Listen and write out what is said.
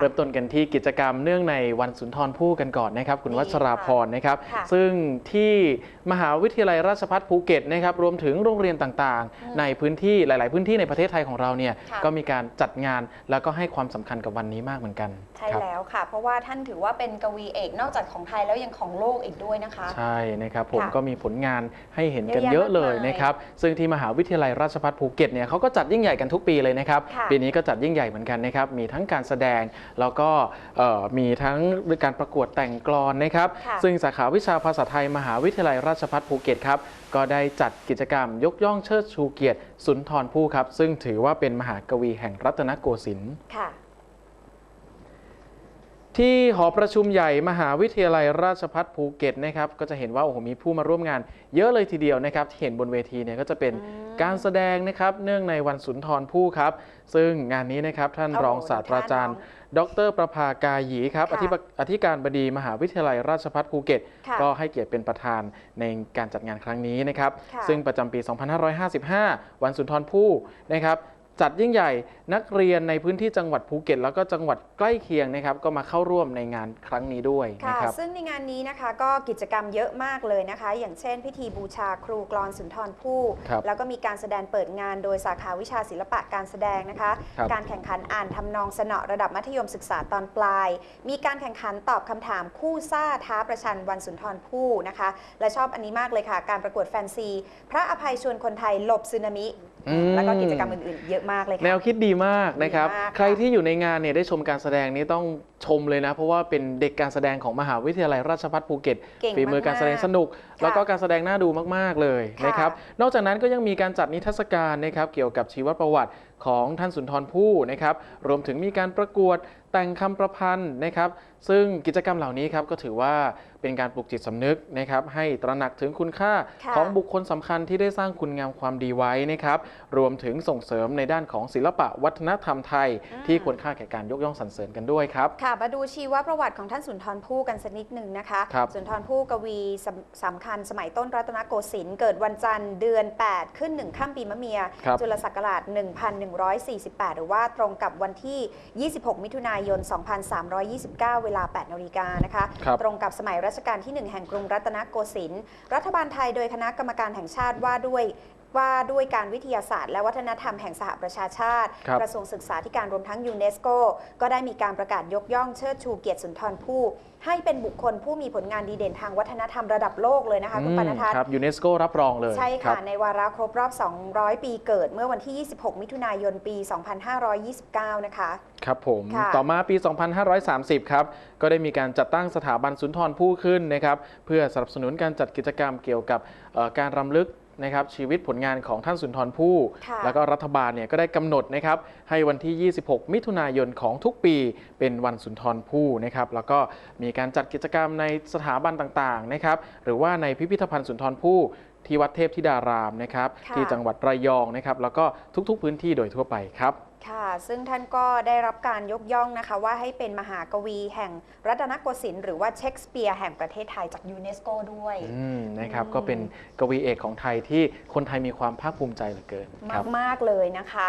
เริ่มต้นกันที่กิจกรรมเนื่องในวันสุนทรภู่กันก่อนนะครับคุณดีวัชราพรนะครับค่ะซึ่งที่มหาวิทยาลัยราชภัฏภูเก็ตนะครับรวมถึงโรงเรียนต่างอืมๆในพื้นที่หลาย ๆ พื้นที่ในประเทศไทยของเราเนี่ยค่ะก็มีการจัดงานแล้วก็ให้ความสำคัญกับวันนี้มากเหมือนกัน ใช่ครับแล้วค่ะ เพราะว่าท่านถือว่าเป็นกวีเอกนอกจากของไทยแล้วยังของโลกอีกด้วยนะคะ ใช่นะครับผมค่ะก็มีผลงานให้เห็นกันเยอะแยะเยอะเลยมากมายนะครับซึ่งที่มหาวิทยาลัยราชภัฏภูเก็ตเนี่ยเขาก็จัดยิ่งใหญ่กันทุกปีเลยนะครับค่ะปีนี้ก็จัดยิ่งใหญ่เหมือนกันนะครับมีทั้งการแสดงแล้วก็เอ่อมีทั้งการประกวดแต่งกลอนนะครับค่ะซึ่งสาขาวิชาภาษาไทยมหาวิทยาลัยราชภัฏภูเก็ตครับก็ได้จัดกิจกรรมยกย่องเชิดชูเกียรติสุนทรภู่ครับ ซึ่งถือว่าเป็นมหากวีแห่งรัตนโกสินทร์ค่ะ ที่หอประชุมใหญ่มหาวิทยาลัยราชภัฏภูเก็ตนะครับก็จะเห็นว่าโอ้โหมีผู้มาร่วมงาน เยอะเลยทีเดียวนะครับที่เห็นบนเวทีเนี่ยก็จะเป็นอืมการแสดงนะครับเนื่องในวันสุนทรภู่ครับ ซึ่งงานนี้นะครับท่านโอ้โหรองศาสตราจารย์ ดรประภากาหยีครับค่ะอธิบอธิการบดีมหาวิทยาลัยราชภัฏภูเก็ตค่ะก็ให้เกียรติเป็นประธานในการจัดงานครั้งนี้นะครับค่ะซึ่งประจำปี 2555 วันสุนทรภู่นะครับ จัดยิ่งใหญ่นักเรียนในพื้นที่จังหวัดภูเก็ต แล้วก็จังหวัดใกล้เคียงนะครับ ก็มาเข้าร่วมในงานครั้งนี้ด้วยค่ะนะครับซึ่งในงานนี้นะคะก็กิจกรรมเยอะมากเลยนะคะ อย่างเช่น พิธีบูชาครูกรอนสุนทรภู่ครับแล้วก็มีการแสดงเปิดงานโดยสาขาวิชาศิลปะการแสดงนะคะครับการแข่งขันอ่านทำนองสนอระดับมัธยมศึกษาตอนปลาย มีการแข่งขันตอบคำถามคู่ซ่าท้าประชันวันสุนทรภู่นะคะ และชอบอันนี้มากเลยค่ะ การประกวดแฟนซี พระอภัยชวนคนไทยหลบสึนามิ อืม แล้วก็กิจกรรมอื่นๆ เยอะมากเลยค่ะ แนวคิดดีมากนะครับ ดีมากค่ะ ใครที่อยู่ในงานเนี่ยได้ชมการแสดงนี้ต้องชมเลยนะ เพราะว่าเป็นเด็กการแสดงของมหาวิทยาลัยราชภัฏภูเก็ต เก่งฝีมือการแสดงมากๆสนุกค่ะแล้วก็การแสดงน่าดูมากๆเลยค่ะนะครับ นอกจากนั้นก็ยังมีการจัดนิทรรศการนะครับเกี่ยวกับชีวประวัติ ของท่านสุนทรภู่นะครับ รวมถึงมีการประกวดแต่งคำประพันธ์นะครับ ซึ่งกิจกรรมเหล่านี้ครับก็ถือว่าเป็นการปลุกจิตสำนึกนะครับ ให้ตระหนักถึงคุณค่าค่ะของบุคคลสำคัญที่ได้สร้างคุณงามความดีไว้นะครับ รวมถึงส่งเสริมในด้านของศิลปะวัฒนธรรมไทยอืมที่ควรค่าแก่การยกย่องสรรเสริญกันด้วยครับค่ะมาดูชีวประวัติของท่านสุนทรภู่กันสักนิดหนึ่งนะคะครับสุนทรภู่กวีสำสำคัญสมัยต้นรัตนโกสินทร์เกิดวันจันทร์เดือน 8 ขึ้น1ข้ามปีมะเมียครับจุลศักราช1148 หรือว่าตรงกับวันที่ 26 มิถุนายน 2329 เวลา 8นาฬิกานะคะครับตรงกับสมัยรัชกาลที่ 1 แห่งกรุงรัตนโกสินทร์ รัฐบาลไทยโดยคณะกรรมการแห่งชาติว่าด้วย ว่าด้วยการวิทยาศาสตร์ และวัฒนธรรมแห่งสหประชาชาติครับกระทรวงศึกษาธิการรวมทั้งยูเนสโกก็ได้มีการประกาศยกย่องเชิดชูเกียรติสุนทรภู่ให้เป็นบุคคลผู้มีผลงานดีเด่นทางวัฒนธรรมระดับโลกเลยนะคะคุณปนทัศน์ครับยูเนสโกรับรองเลย ใช่รัค่ะบในวาระครบรอบ 200 ปีเกิดเมื่อวันที่ 26 มิถุนายนปี 2529 นะคะ ครับผมค่ะต่อมาปี 2530 ครับ ก็ได้มีการจัดตั้งสถาบันสุนทรภู่ขึ้นนะครับ เพื่อสนับสนุนการจัดกิจกรรมเกี่ยวกับเอ่อการรำลึก นะครับชีวิตผลงานของท่านสุนทรภู่ค่ะแล้วก็รัฐบาลเนี่ยก็ได้กำหนดนะครับให้วันที่ 26 มิถุนายนของทุกปีเป็นวันสุนทรภู่นะครับแล้วก็มีการจัดกิจกรรมในสถาบันต่างๆนะครับหรือว่าในพิพิธภัณฑ์สุนทรภู่ที่วัดเทพธิดารามนะครับค่ะที่จังหวัดระยองนะครับแล้วก็ทุกๆพื้นที่โดยทั่วไปครับ ค่ะ ซึ่งท่านก็ได้รับการยกย่องนะคะ ว่าให้เป็นมหากวีแห่งรัตนโกสินทร์หรือว่าเชคสเปียร์แห่งประเทศไทยจากยูเนสโกด้วย อืมนะครับอืมก็เป็นกวีเอกของไทยที่คนไทยมีความภาคภูมิใจเหลือเกินครับ มาก ๆ เลยนะคะ